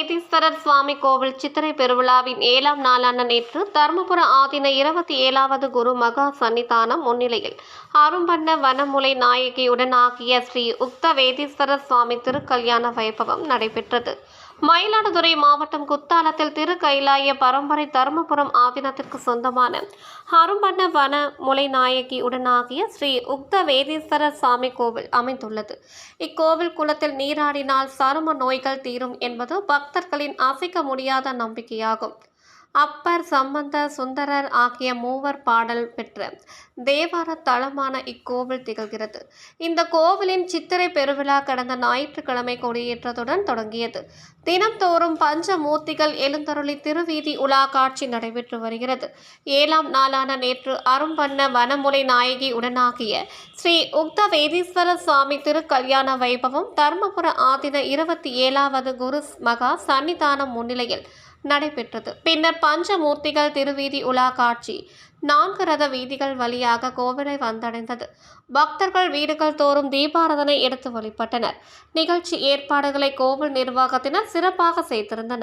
வேதீஸ்வரர் சுவாமி கோவில் சித்திரை பெருவிழாவின் ஏழாம் நாளான நேற்று தருமபுர ஆதீன இருபத்தி ஏழாவது குரு மகா சன்னிதானம் முன்னிலையில் அரும்பண்ண வனமுலை நாயகியுடன் ஆகிய ஸ்ரீ உக்த வேதீஸ்வரர் சுவாமி திருக்கல்யாண வைபவம் நடைபெற்றது. மயிலாடுதுறை மாவட்டம் குத்தாலத்தில் திரு கைலாய பரம்பரை தருமபுரம் ஆதீனத்திற்கு சொந்தமான அரும்பண்ண வன முலை நாயகி உடனாகிய ஸ்ரீ உக்த வேதீஸ்வரர் சாமி கோவில் அமைந்துள்ளது. இக்கோவில் குளத்தில் நீராடினால் சரும நோய்கள் தீரும் என்பது பக்தர்களின் அசைக்க முடியாத நம்பிக்கையாகும். அப்பர் சம்பந்த சுந்தரர் ஆகிய மூவர் பாடல் பெற்ற தேவார தளமான இக்கோவில் திகழ்கிறது. இந்த கோவிலின் சித்திரை பெருவிழா கடந்த ஞாயிற்றுக்கிழமை கொடியேற்றத்துடன் தொடங்கியது. தினம்தோறும் பஞ்சமூர்த்திகள் எழுந்தருளி திருவீதி உலா காட்சி நடைபெற்று வருகிறது. ஏழாம் நாளான நேற்று அரும்பண்ண வனமுலை நாயகி உடனாகிய ஸ்ரீ உக்த வேதீஸ்வர சுவாமி திருக்கல்யாண வைபவம் தர்மபுர ஆதின இருபத்தி ஏழாவது குரு மகா சன்னிதானம் முன்னிலையில் நடைபெற்றது. பின்னர் பஞ்சமூர்த்திகள் திருவீதி உலா காட்சி நான்கு ரத வீதிகள் வழியாக கோவிலை வந்தடைந்தது. பக்தர்கள் வீடுகள் தோறும் தீபாராதனை எடுத்து வழிபட்டனர். நிகழ்ச்சி ஏற்பாடுகளை கோவில் நிர்வாகத்தினர் சிறப்பாக செய்திருந்தனர்.